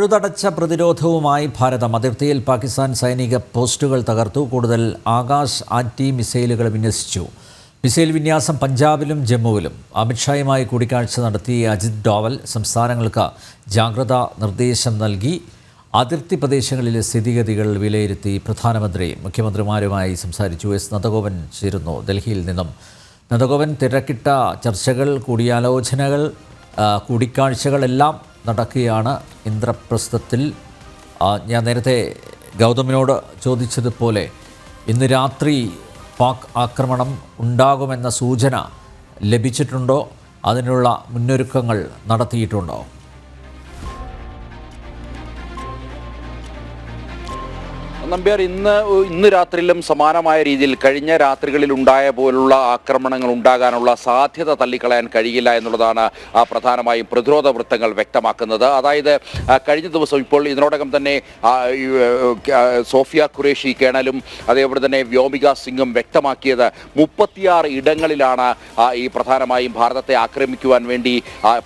പഴുതടച്ച പ്രതിരോധവുമായി ഭാരതം. അതിർത്തിയിൽ പാകിസ്ഥാൻ സൈനിക പോസ്റ്റുകൾ തകർത്തു. കൂടുതൽ ആകാശ് ആറ്റി മിസൈലുകൾ വിന്യസിച്ചു. മിസൈൽ വിന്യാസം പഞ്ചാബിലും ജമ്മുവിലും. അമിത്ഷായുമായി കൂടിക്കാഴ്ച നടത്തിയ അജിത് ഡോവൽ സംസ്ഥാനങ്ങൾക്ക് ജാഗ്രതാ നിർദ്ദേശം നൽകി. അതിർത്തി പ്രദേശങ്ങളിലെ സ്ഥിതിഗതികൾ വിലയിരുത്തി പ്രധാനമന്ത്രി മുഖ്യമന്ത്രിമാരുമായി സംസാരിച്ചു. എസ്. നന്ദഗോപൻ ചേരുന്നു ഡൽഹിയിൽ നിന്നും. നന്ദഗോപൻ തിരക്കിട്ട ചർച്ചകൾ കൂടിയാലോചനകൾ കൂടിക്കാഴ്ചകളെല്ലാം നടക്കുകയാണ് ഇന്ദ്രപ്രസ്ഥത്തിൽ. ഞാൻ നേരത്തെ ഗൗതമിനോട് ചോദിച്ചതുപോലെ ഇന്ന് രാത്രി പാക് ആക്രമണം ഉണ്ടാകുമെന്ന സൂചന ലഭിച്ചിട്ടുണ്ടോ? അതിനുള്ള മുന്നൊരുക്കങ്ങൾ നടത്തിയിട്ടുണ്ടോ? നമ്പ്യാർ ഇന്ന് ഇന്ന് രാത്രിയിലും സമാനമായ രീതിയിൽ കഴിഞ്ഞ രാത്രികളിൽ ഉണ്ടായ പോലുള്ള ആക്രമണങ്ങൾ ഉണ്ടാകാനുള്ള സാധ്യത തള്ളിക്കളയാൻ കഴിയില്ല എന്നുള്ളതാണ് പ്രധാനമായും പ്രതിരോധ വൃത്തങ്ങൾ വ്യക്തമാക്കുന്നത്. അതായത് കഴിഞ്ഞ ദിവസം ഇപ്പോൾ ഇതിനോടകം തന്നെ സോഫിയ ഖുറേഷി കേണലും അതേപോലെ തന്നെ വ്യോമിക സിംഗും വ്യക്തമാക്കിയത് മുപ്പത്തിയാറ് ഇടങ്ങളിലാണ് ഈ പ്രധാനമായും ഭാരതത്തെ ആക്രമിക്കുവാൻ വേണ്ടി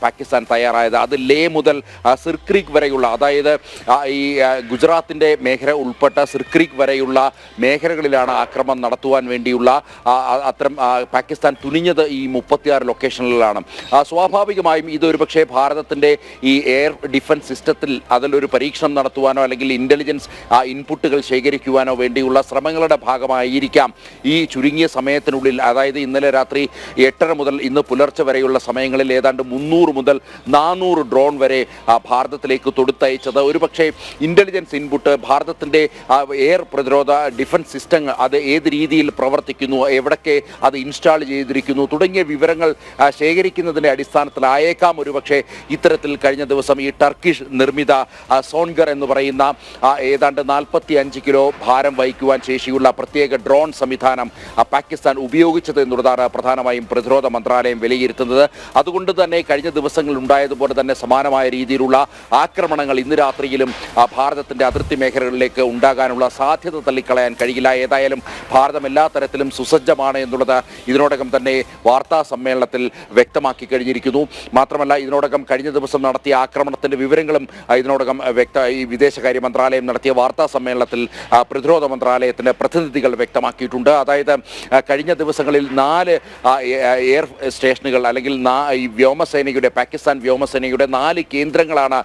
പാകിസ്ഥാൻ തയ്യാറായത്. അത് ലേ മുതൽ സിർക്രിക് വരെയുള്ള അതായത് ഈ ഗുജറാത്തിന്റെ മേഖല ഉൾപ്പെട്ട സിർക്രീക്ക് വരെയുള്ള മേഖലകളിലാണ് ആക്രമണം നടത്തുവാൻ വേണ്ടിയുള്ള അത്തരം പാകിസ്ഥാൻ തുനിഞ്ഞത് ഈ മുപ്പത്തിയാറ് ലൊക്കേഷനിലാണ് സ്വാഭാവികമായും ഇതൊരു പക്ഷേ ഭാരതത്തിന്റെ ഈ എയർ ഡിഫൻസ് സിസ്റ്റത്തിൽ അതിലൊരു പരീക്ഷണം നടത്തുവാനോ അല്ലെങ്കിൽ ഇന്റലിജൻസ് ഇൻപുട്ടുകൾ ശേഖരിക്കുവാനോ വേണ്ടിയുള്ള ശ്രമങ്ങളുടെ ഭാഗമായിരിക്കാം ഈ ചുരുങ്ങിയ സമയത്തിനുള്ളിൽ. അതായത് ഇന്നലെ രാത്രി എട്ടര മുതൽ ഇന്ന് പുലർച്ചെ വരെയുള്ള സമയങ്ങളിൽ ഏതാണ്ട് മുന്നൂറ് മുതൽ നാനൂറ് ഡ്രോൺ വരെ ഭാരതത്തിലേക്ക് തൊടുത്തയച്ചത്. ഒരുപക്ഷെ ഇന്റലിജൻസ് ഇൻപുട്ട് ഭാരതത്തിന്റെ എയർ പ്രതിരോധ ഡിഫൻസ് സിസ്റ്റങ്ങൾ അത് ഏത് രീതിയിൽ പ്രവർത്തിക്കുന്നു എവിടൊക്കെ അത് ഇൻസ്റ്റാൾ ചെയ്തിരിക്കുന്നു തുടങ്ങിയ വിവരങ്ങൾ ശേഖരിക്കുന്നതിന്റെ അടിസ്ഥാനത്തിലായേക്കാം ഒരുപക്ഷെ ഇത്തരത്തിൽ കഴിഞ്ഞ ദിവസം ഈ ടർക്കിഷ് നിർമ്മിത സോൺഗർ എന്ന് പറയുന്ന ഏതാണ്ട് നാൽപ്പത്തി അഞ്ച് കിലോ ഭാരം വഹിക്കുവാൻ ശേഷിയുള്ള പ്രത്യേക ഡ്രോൺ സംവിധാനം പാകിസ്ഥാൻ ഉപയോഗിച്ചത് എന്നുള്ളതാണ് പ്രധാനമായും പ്രതിരോധ മന്ത്രാലയം വിലയിരുത്തുന്നത്. അതുകൊണ്ട് തന്നെ കഴിഞ്ഞ ദിവസങ്ങളിൽ ഉണ്ടായതുപോലെ തന്നെ സമാനമായ രീതിയിലുള്ള ആക്രമണങ്ങൾ ഇന്ന് രാത്രിയിലും ഭാരതത്തിന്റെ അതിർത്തി മേഖലകളിലേക്ക് ഉണ്ടാകാനുള്ള സാധ്യത തള്ളിക്കളയാൻ കഴിയില്ല. ഏതായാലും ഭാരതം എല്ലാ തരത്തിലും സുസജ്ജമാണ് എന്നുള്ളത് ഇതിനോടകം തന്നെ വാർത്താ സമ്മേളനത്തിൽ വ്യക്തമാക്കി കഴിഞ്ഞിരിക്കുന്നു. മാത്രമല്ല ഇതിനോടകം കഴിഞ്ഞ ദിവസം നടത്തിയ ആക്രമണത്തിന്റെ വിവരങ്ങളും ഇതിനോടകം വ്യക്ത ഈ വിദേശകാര്യ മന്ത്രാലയം നടത്തിയ വാർത്താ സമ്മേളനത്തിൽ പ്രതിരോധ മന്ത്രാലയത്തിന്റെ പ്രതിനിധികൾ വ്യക്തമാക്കിയിട്ടുണ്ട്. അതായത് കഴിഞ്ഞ ദിവസങ്ങളിൽ നാല് എയർ സ്റ്റേഷനുകൾ അല്ലെങ്കിൽ ഈ വ്യോമസേനയുടെ പാകിസ്ഥാൻ വ്യോമസേനയുടെ നാല് കേന്ദ്രങ്ങളാണ്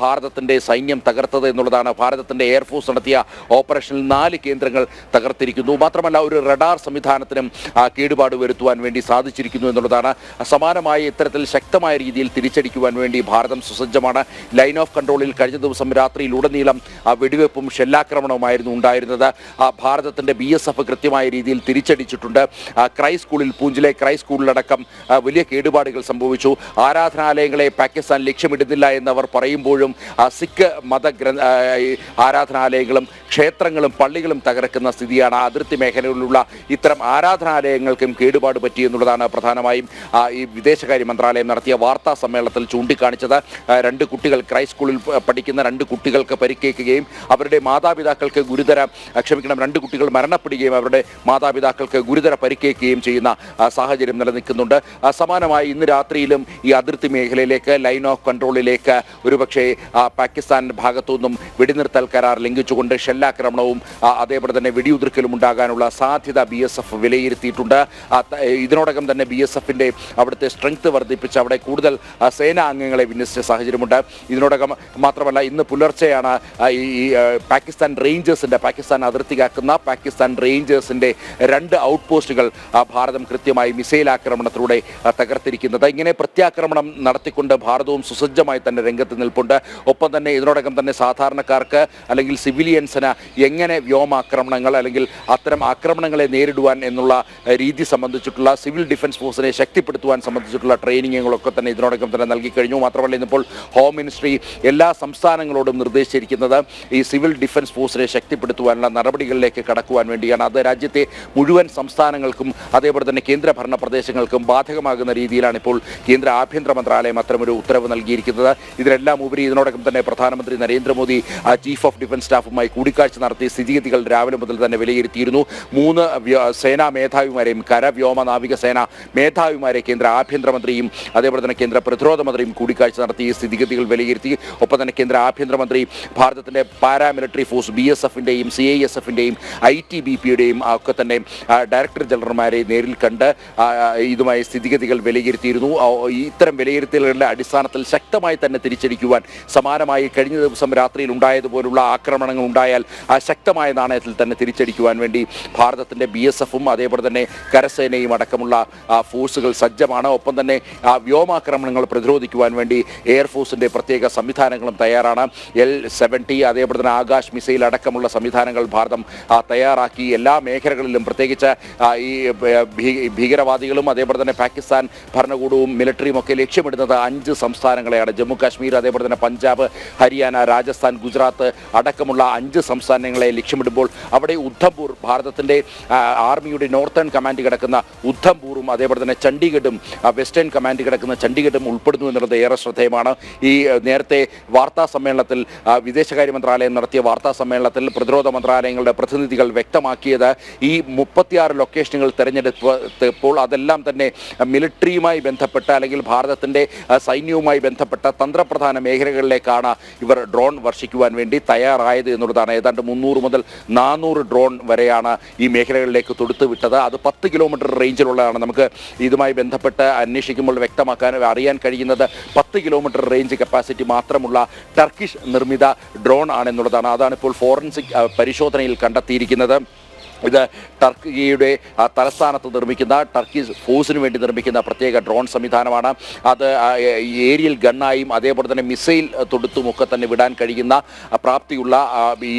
ഭാരതത്തിന്റെ സൈന്യം തകർത്തത് എന്നുള്ളതാണ്. ഭാരതത്തിന്റെ എയർഫോഴ്സ് നടത്തിയ ഓപ്പറേഷനിൽ നാല് കേന്ദ്രങ്ങൾ തകർത്തിരിക്കുന്നു. മാത്രമല്ല ഒരു റഡാർ സംവിധാനത്തിനും കേടുപാട് വരുത്തുവാൻ വേണ്ടി സാധിച്ചിരിക്കുന്നു എന്നുള്ളതാണ് സമാനമായ ഇത്തരത്തിൽ ശക്തമായ രീതിയിൽ തിരിച്ചടിക്കുവാൻ വേണ്ടി ഭാരതം സുസജ്ജമാണ്. ലൈൻ ഓഫ് കൺട്രോളിൽ കഴിഞ്ഞ ദിവസം രാത്രിയിൽ ഉടനീളം വെടിവെപ്പും ഷെല്ലാക്രമണവുമായിരുന്നു ഉണ്ടായിരുന്നത്. ആ, ഭാരതത്തിന്റെ ബി എസ് എഫ് കൃത്യമായ രീതിയിൽ തിരിച്ചടിച്ചിട്ടുണ്ട്. ക്രൈ സ്കൂളിൽ പൂഞ്ചിലെ ക്രൈ സ്കൂളിലടക്കം വലിയ കേടുപാടുകൾ സംഭവിച്ചു. ആരാധനാലയങ്ങളെ പാകിസ്ഥാൻ ലക്ഷ്യമിടുന്നില്ല എന്നവർ പറയുമ്പോഴും സിഖ് മത ആരാധനാലയങ്ങളും ക്ഷേത്രങ്ങളും പള്ളികളും തകർക്കുന്ന സ്ഥിതിയാണ് അതിർത്തി മേഖലകളിലുള്ള ഇത്തരം ആരാധനാലയങ്ങൾക്കും കേടുപാട് പറ്റി എന്നുള്ളതാണ് പ്രധാനമായും ഈ വിദേശകാര്യ മന്ത്രാലയം നടത്തിയ വാർത്താ സമ്മേളനത്തിൽ ചൂണ്ടിക്കാണിച്ചത്. രണ്ട് കുട്ടികൾ ക്രൈ സ്കൂളിൽ പഠിക്കുന്ന രണ്ട് കുട്ടികൾക്ക് പരിക്കേൽക്കുകയും അവരുടെ മാതാപിതാക്കൾക്ക് ഗുരുതര ക്ഷമിക്കണം രണ്ട് കുട്ടികൾ മരണപ്പെടുകയും അവരുടെ മാതാപിതാക്കൾക്ക് ഗുരുതര പരിക്കേൽക്കുകയും ചെയ്യുന്ന സാഹചര്യം നിലനിൽക്കുന്നുണ്ട്. സമാനമായി ഇന്ന് രാത്രിയിലും ഈ അതിർത്തി മേഖലയിലേക്ക് ലൈൻ ഓഫ് കൺട്രോളിലേക്ക് ഒരുപക്ഷെ പാകിസ്ഥാൻ ഭാഗത്തു നിന്നും വെടിനിർത്തൽ കരാർ ലംഘിച്ചുകൊണ്ട് ഷെല്ലാക്രമണവും ആ, അതേപോലെ തന്നെ വെടിയുതിർക്കലും ഉണ്ടാകാനുള്ള സാധ്യത ബി എസ് എഫ് വിലയിരുത്തിയിട്ടുണ്ട്. ഇതിനോടകം തന്നെ ബി എസ് എഫിന്റെ അവിടുത്തെ സ്ട്രെങ്ത് വർദ്ധിപ്പിച്ച് അവിടെ കൂടുതൽ സേനാ അംഗങ്ങളെ വിന്യസിച്ച സാഹചര്യമുണ്ട്. ഇതിനോടകം മാത്രമല്ല ഇന്ന് പുലർച്ചെയാണ് ഈ പാകിസ്ഥാൻ റേഞ്ചേഴ്സിന്റെ പാകിസ്ഥാൻ അതിർത്തി കാക്കുന്ന പാകിസ്ഥാൻ റേഞ്ചേഴ്സിന്റെ രണ്ട് ഔട്ട് പോസ്റ്റുകൾ ഭാരതം കൃത്യമായി മിസൈൽ ആക്രമണത്തിലൂടെ തകർത്തിരിക്കുന്നത്. ഇങ്ങനെ പ്രത്യാക്രമണം നടത്തിക്കൊണ്ട് ഭാരതവും സുസജ്ജമായി തന്നെ രംഗത്ത് നിൽപ്പുണ്ട്. ഒപ്പം തന്നെ ഇതിനോടകം തന്നെ സാധാരണക്കാർക്ക് അല്ലെങ്കിൽ സിവിലിയൻസിന് എങ്ങനെ വ്യോമാക്രമണങ്ങൾ അല്ലെങ്കിൽ അത്തരം ആക്രമണങ്ങളെ നേരിടുവാൻ എന്നുള്ള രീതി സംബന്ധിച്ചിട്ടുള്ള സിവിൽ ഡിഫൻസ് ഫോഴ്സിനെ ശക്തിപ്പെടുത്തുവാൻ സംബന്ധിച്ചിട്ടുള്ള ട്രെയിനിങ്ങുകളൊക്കെ തന്നെ ഇതിനോടകം തന്നെ നൽകി കഴിഞ്ഞു. മാത്രമല്ല ഇന്നിപ്പോൾ ഹോം മിനിസ്ട്രി എല്ലാ സംസ്ഥാനങ്ങളോടും നിർദ്ദേശിച്ചിരിക്കുന്നത് ഈ സിവിൽ ഡിഫൻസ് ഫോഴ്സിനെ ശക്തിപ്പെടുത്തുവാനുള്ള നടപടികളിലേക്ക് കടക്കുവാൻ വേണ്ടിയാണ്. അത് രാജ്യത്തെ മുഴുവൻ സംസ്ഥാനങ്ങൾക്കും അതേപോലെ തന്നെ കേന്ദ്രഭരണ പ്രദേശങ്ങൾക്കും ബാധകമാകുന്ന രീതിയിലാണ് ഇപ്പോൾ കേന്ദ്ര ആഭ്യന്തര മന്ത്രാലയം അത്തരമൊരു ഉത്തരവ് നൽകിയിരിക്കുന്നത്. ഇതിനെല്ലാം ഉപരി ഇതിനോടകം തന്നെ പ്രധാനമന്ത്രി നരേന്ദ്രമോദി ചീഫ് ഓഫ് ഡിഫൻസ് സ്റ്റാഫുമായി കൂടിക്കാഴ്ച കൂടിക്കാഴ്ച നടത്തി സ്ഥിതിഗതികൾ രാവിലെ മുതൽ തന്നെ വിലയിരുത്തിയിരുന്നു. മൂന്ന് സേനാ മേധാവിമാരെയും കര വ്യോമ നാവിക സേന മേധാവിമാരെ കേന്ദ്ര ആഭ്യന്തരമന്ത്രിയും അതേപോലെ തന്നെ കേന്ദ്ര പ്രതിരോധ മന്ത്രിയും കൂടിക്കാഴ്ച നടത്തി സ്ഥിതിഗതികൾ വിലയിരുത്തി. ഒപ്പം തന്നെ കേന്ദ്ര ആഭ്യന്തരമന്ത്രി ഭാരതത്തിന്റെ പാരാമിലിറ്ററി ഫോഴ്സ് ബി എസ് എഫിന്റെയും സി ഐ എസ് എഫിന്റെയും ഐ ടി ബി പിയുടെയും ഒക്കെ തന്നെ ഡയറക്ടർ ജനറൽമാരെ നേരിൽ കണ്ട് ഇതുമായി സ്ഥിതിഗതികൾ വിലയിരുത്തിയിരുന്നു. ഇത്തരം വിലയിരുത്തലുകളുടെ അടിസ്ഥാനത്തിൽ ശക്തമായി തന്നെ തിരിച്ചടിക്കുവാൻ സമാനമായി കഴിഞ്ഞ ദിവസം രാത്രിയിൽ ഉണ്ടായതുപോലുള്ള ആക്രമണങ്ങൾ ഉണ്ടായാൽ ആ ശക്തമായ നാണയത്തിൽ തന്നെ തിരിച്ചടിക്കുവാൻ വേണ്ടി ഭാരതത്തിന്റെ ബി എസ് എഫും അതേപോലെ തന്നെ കരസേനയും അടക്കമുള്ള ഫോഴ്സുകൾ സജ്ജമാണ്. ഒപ്പം തന്നെ ആ, വ്യോമാക്രമണങ്ങൾ പ്രതിരോധിക്കുവാൻ വേണ്ടി എയർഫോഴ്സിന്റെ പ്രത്യേക സംവിധാനങ്ങളും തയ്യാറാണ്. എൽ സെവന്റി അതേപോലെ തന്നെ ആകാശ് മിസൈൽ അടക്കമുള്ള സംവിധാനങ്ങൾ ഭാരതം തയ്യാറാക്കി. എല്ലാ മേഖലകളിലും പ്രത്യേകിച്ച് ഈ ഭീകരവാദികളും അതേപോലെ തന്നെ പാകിസ്ഥാൻ ഭരണകൂടവും മിലിറ്ററിയും ഒക്കെ ലക്ഷ്യമിടുന്നത് അഞ്ച് സംസ്ഥാനങ്ങളെയാണ്. ജമ്മു കാശ്മീർ അതേപോലെ തന്നെ പഞ്ചാബ് ഹരിയാന രാജസ്ഥാൻ ഗുജറാത്ത് അടക്കമുള്ള അഞ്ച് സംസ്ഥാനങ്ങളെ ലക്ഷ്യമിടുമ്പോൾ അവിടെ ഉദ്ധംപൂർ ഭാരതത്തിന്റെ ആർമിയുടെ നോർത്തേൺ കമാൻഡ് കിടക്കുന്ന ഉദ്ധംപൂറും അതേപോലെ തന്നെ ചണ്ഡീഗഡും വെസ്റ്റേൺ കമാൻഡ് കിടക്കുന്ന ചണ്ഡീഗഡും ഉൾപ്പെടുന്നു എന്നുള്ളത് ഏറെ ശ്രദ്ധേയമാണ്. ഈ നേരത്തെ വാർത്താ സമ്മേളനത്തിൽ വിദേശകാര്യ മന്ത്രാലയം നടത്തിയ വാർത്താ സമ്മേളനത്തിൽ പ്രതിരോധ മന്ത്രാലയങ്ങളുടെ പ്രതിനിധികൾ വ്യക്തമാക്കിയത് ഈ മുപ്പത്തിയാറ് ലൊക്കേഷനുകൾ തിരഞ്ഞെടുപ്പ് അതെല്ലാം തന്നെ മിലിറ്ററിയുമായി ബന്ധപ്പെട്ട അല്ലെങ്കിൽ ഭാരതത്തിന്റെ സൈന്യവുമായി ബന്ധപ്പെട്ട തന്ത്രപ്രധാന മേഖലകളിലേക്കാണ് ഇവർ ഡ്രോൺ വർഷിക്കുവാൻ വേണ്ടി തയ്യാറായത് എന്നുള്ളതാണ്. മുന്നൂറ് മുതൽ നാനൂറ് ഡ്രോൺ വരെയാണ് ഈ മേഖലകളിലേക്ക് തൊടുത്തു വിട്ടത്. അത് പത്ത് കിലോമീറ്റർ റേഞ്ചിലുള്ളതാണ്. നമുക്ക് ഇതുമായി ബന്ധപ്പെട്ട് അന്വേഷിക്കുമ്പോൾ വ്യക്തമാക്കാൻ അറിയാൻ കഴിയുന്നത് പത്ത് കിലോമീറ്റർ റേഞ്ച് കപ്പാസിറ്റി മാത്രമുള്ള ടർക്കിഷ് നിർമ്മിത ഡ്രോൺ ആണെന്നുള്ളതാണ്. അതാണ് ഇപ്പോൾ ഫോറൻസിക് പരിശോധനയിൽ കണ്ടെത്തിയിരിക്കുന്നത്. ഇത് ടർക്കിയുടെ തലസ്ഥാനത്ത് നിർമ്മിക്കുന്ന ടർക്കി ഫോഴ്സിന് വേണ്ടി നിർമ്മിക്കുന്ന പ്രത്യേക ഡ്രോൺ സംവിധാനമാണ്. അത് ഏരിയൽ ഗണ്ണായും അതേപോലെ തന്നെ മിസൈൽ തൊടുത്തുമൊക്കെ തന്നെ വിടാൻ കഴിയുന്ന പ്രാപ്തിയുള്ള ഈ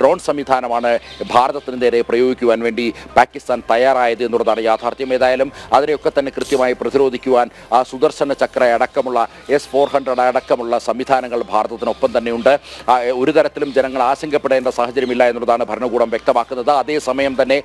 ഡ്രോൺ സംവിധാനമാണ് ഭാരതത്തിന് നേരെ പ്രയോഗിക്കുവാൻ വേണ്ടി പാകിസ്ഥാൻ തയ്യാറായത് എന്നുള്ളതാണ് യാഥാർത്ഥ്യം. ഏതായാലും അതിനെയൊക്കെ തന്നെ കൃത്യമായി പ്രതിരോധിക്കുവാൻ ആ സുദർശന ചക്ര അടക്കമുള്ള എസ് ഫോർ ഹൺഡ്രഡ് അടക്കമുള്ള സംവിധാനങ്ങൾ ഭാരതത്തിനൊപ്പം തന്നെയുണ്ട്. ഒരു തരത്തിലും ജനങ്ങൾ ആശങ്കപ്പെടേണ്ട സാഹചര്യമില്ല എന്നുള്ളതാണ് ഭരണകൂടം വ്യക്തമാക്കുന്നത്. അതേസമയം തന്നെ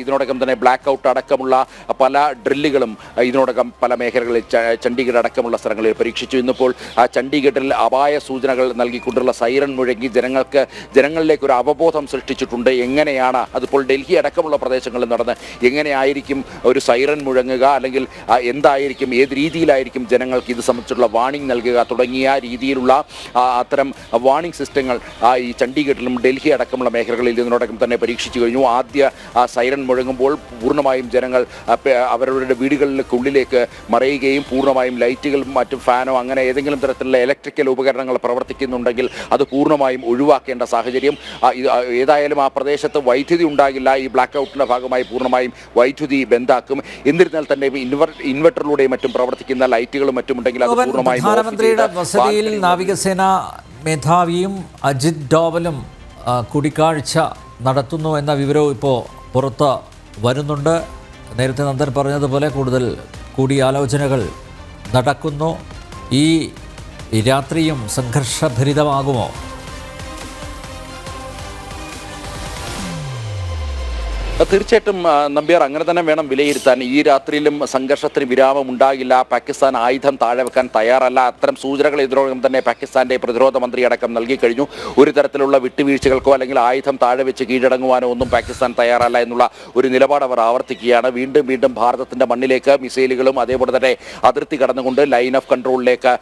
ഇതിനോടകം തന്നെ ബ്ലാക്ക് ഔട്ട് അടക്കമുള്ള പല ഡ്രില്ലുകളും ഇതിനോടകം പല മേഖലകളിൽ ചണ്ഡീഗഡ് അടക്കമുള്ള സ്ഥലങ്ങളിൽ പരീക്ഷിച്ചു. ഇന്നിപ്പോൾ ചണ്ഡീഗഡിൽ അപായ സൂചനകൾ നൽകിക്കൊണ്ടുള്ള സൈറൺ മുഴങ്ങി ജനങ്ങൾക്ക് ജനങ്ങളിലേക്ക് ഒരു അവബോധം സൃഷ്ടിച്ചിട്ടുണ്ട്. എങ്ങനെയാണ് അതിപ്പോൾ ഡൽഹി അടക്കമുള്ള പ്രദേശങ്ങളിൽ നടന്ന് എങ്ങനെയായിരിക്കും ഒരു സൈറൺ മുഴങ്ങുക? അല്ലെങ്കിൽ എന്തായിരിക്കും ഏത് രീതിയിലായിരിക്കും ജനങ്ങൾക്ക് ഇത് സംബന്ധിച്ചുള്ള വാണിംഗ് നൽകുക? തുടങ്ങിയ രീതിയിലുള്ള അത്തരം വാണിംഗ് സിസ്റ്റങ്ങൾ ഈ ചണ്ഡീഗഡിലും ഡൽഹി അടക്കമുള്ള മേഖലകളിൽ ഇതിനോടകം തന്നെ പരീക്ഷിച്ചു കഴിഞ്ഞു. ആദ്യ ആ, സൈറൺ മുഴങ്ങുമ്പോൾ പൂർണമായും ജനങ്ങൾ അവരവരുടെ വീടുകളിലേക്ക് ഉള്ളിലേക്ക് മറയുകയും പൂർണമായും ലൈറ്റുകളും മറ്റും ഫാനോ അങ്ങനെ ഏതെങ്കിലും തരത്തിലുള്ള ഇലക്ട്രിക്കൽ ഉപകരണങ്ങൾ പ്രവർത്തിക്കുന്നുണ്ടെങ്കിൽ അത് പൂർണമായും ഒഴിവാക്കേണ്ട സാഹചര്യം ഏതായാലും ആ പ്രദേശത്ത് വൈദ്യുതി ഉണ്ടാകില്ല. ഈ ബ്ലാക്ക് ഔട്ടിന്റെ ഭാഗമായി പൂർണമായും വൈദ്യുതി ബന്ധാക്കും. എന്നിരുന്നാൽ തന്നെ ഇൻവർ ഇൻവെർട്ടറിലൂടെയും മറ്റും പ്രവർത്തിക്കുന്ന ലൈറ്റുകളും മറ്റും ഉണ്ടെങ്കിൽ അത് പൂർണമായും പ്രധാനമന്ത്രിയുടെ വസതിയിൽ നാവികസേന മേധാവിയും അജിത് ഡോവലും കൂടിക്കാഴ്ച നടത്തുന്നു എന്ന വിവരവും ഇപ്പോൾ പുറത്ത് വരുന്നുണ്ട്. നേരത്തെ നന്ദൻ പറഞ്ഞതുപോലെ കൂടുതൽ കൂടിയാലോചനകൾ നടക്കുന്നു. ഈ രാത്രിയും സംഘർഷഭരിതമാകുമോ? തീർച്ചയായിട്ടും നമ്പ്യാർ അങ്ങനെ തന്നെ വേണം വിലയിരുത്താൻ. ഈ രാത്രിയിലും സംഘർഷത്തിന് വിരാമം ഉണ്ടാകില്ല. പാകിസ്ഥാൻ ആയുധം താഴെ വെക്കാൻ തയ്യാറല്ല. അത്തരം സൂചനകൾ ഇതിനോടകം തന്നെ പാകിസ്ഥാന്റെ പ്രതിരോധ മന്ത്രി അടക്കം നൽകി കഴിഞ്ഞു. ഒരു തരത്തിലുള്ള വിട്ടുവീഴ്ചകൾക്കോ അല്ലെങ്കിൽ ആയുധം താഴെ വെച്ച് കീഴടങ്ങുവാനോ ഒന്നും പാകിസ്ഥാൻ തയ്യാറല്ല എന്നുള്ള ഒരു നിലപാട് അവർ ആവർത്തിക്കുകയാണ്. വീണ്ടും വീണ്ടും ഭാരതത്തിന്റെ മണ്ണിലേക്ക് മിസൈലുകളും അതേപോലെ തന്നെ അതിർത്തി കടന്നുകൊണ്ട് ലൈൻ ഓഫ് കൺട്രോളിലേക്ക്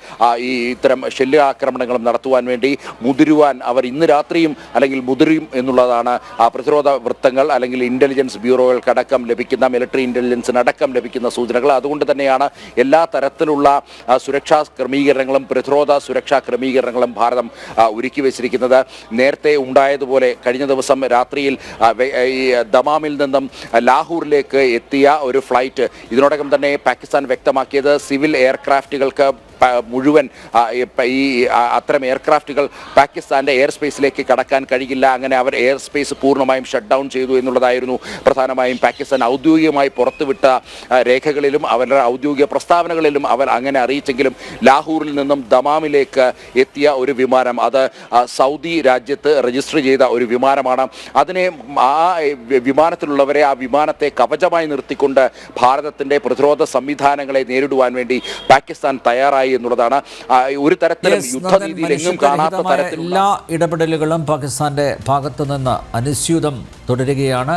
ഈ ഇത്തരം ഷെല്ല് ആക്രമണങ്ങളും നടത്തുവാൻ വേണ്ടി മുതിരുവാൻ അവർ ഇന്ന് രാത്രിയും അല്ലെങ്കിൽ മുതിരും എന്നുള്ളതാണ് ആ പ്രതിരോധ വൃത്തങ്ങൾ അല്ലെങ്കിൽ ഇന്റലിജൻസ് ബ്യൂറോകൾക്കടക്കം ലഭിക്കുന്ന മിലിറ്ററി ഇന്റലിജൻസിനടക്കം ലഭിക്കുന്ന സൂചനകൾ അതുകൊണ്ട് തന്നെയാണ് എല്ലാ തരത്തിലുള്ള സുരക്ഷാ ക്രമീകരണങ്ങളും പ്രതിരോധ സുരക്ഷാ ക്രമീകരണങ്ങളും ഭാരതം ഒരുക്കി വെച്ചിരിക്കുന്നത്. നേരത്തെ ഉണ്ടായതുപോലെ കഴിഞ്ഞ ദിവസം രാത്രിയിൽ ഈ ദമാമിൽ നിന്നും ലാഹൂറിലേക്ക് എത്തിയ ഒരു ഫ്ലൈറ്റ് ഇതിനോടകം തന്നെ പാകിസ്ഥാൻ വ്യക്തമാക്കിയത് സിവിൽ എയർക്രാഫ്റ്റുകൾക്ക് മുഴുവൻ ഈ അത്തരം എയർക്രാഫ്റ്റുകൾ പാകിസ്ഥാന്റെ എയർ സ്പേസിലേക്ക് കടക്കാൻ കഴിയില്ല. അങ്ങനെ അവർ എയർ സ്പേസ് പൂർണമായും ഷട്ട് ഡൗൺ ചെയ്തു എന്നുള്ളതായിരുന്നു പ്രധാനമായും പാകിസ്ഥാൻ ഔദ്യോഗികമായി പുറത്തുവിട്ട രേഖകളിലും അവരുടെ ഔദ്യോഗിക പ്രസ്താവനകളിലും അവർ അങ്ങനെ അറിയിച്ചെങ്കിലും ലാഹൂറിൽ നിന്നും ദമാമിലേക്ക് എത്തിയ ഒരു വിമാനം അത് സൗദി രാജ്യത്ത് രജിസ്റ്റർ ചെയ്ത ഒരു വിമാനമാണ്. അതിനെ ആ വിമാനത്തിലുള്ളവരെ ആ വിമാനത്തെ കവചമായി നിർത്തിക്കൊണ്ട് ഭാരതത്തിന്റെ പ്രതിരോധ സംവിധാനങ്ങളെ നേരിടുവാൻ വേണ്ടി പാകിസ്ഥാൻ തയ്യാറായി. ഉണ്ടായി എന്നുള്ളതാണ്. ഒരു തരത്തിലും എങ്ങും കാണാത്ത തരത്തിലുള്ള എല്ലാ ഇടപെടലുകളും പാകിസ്ഥാന്റെ ഭാഗത്തു നിന്ന് അനുസ്യൂതം തുടരുകയാണ്.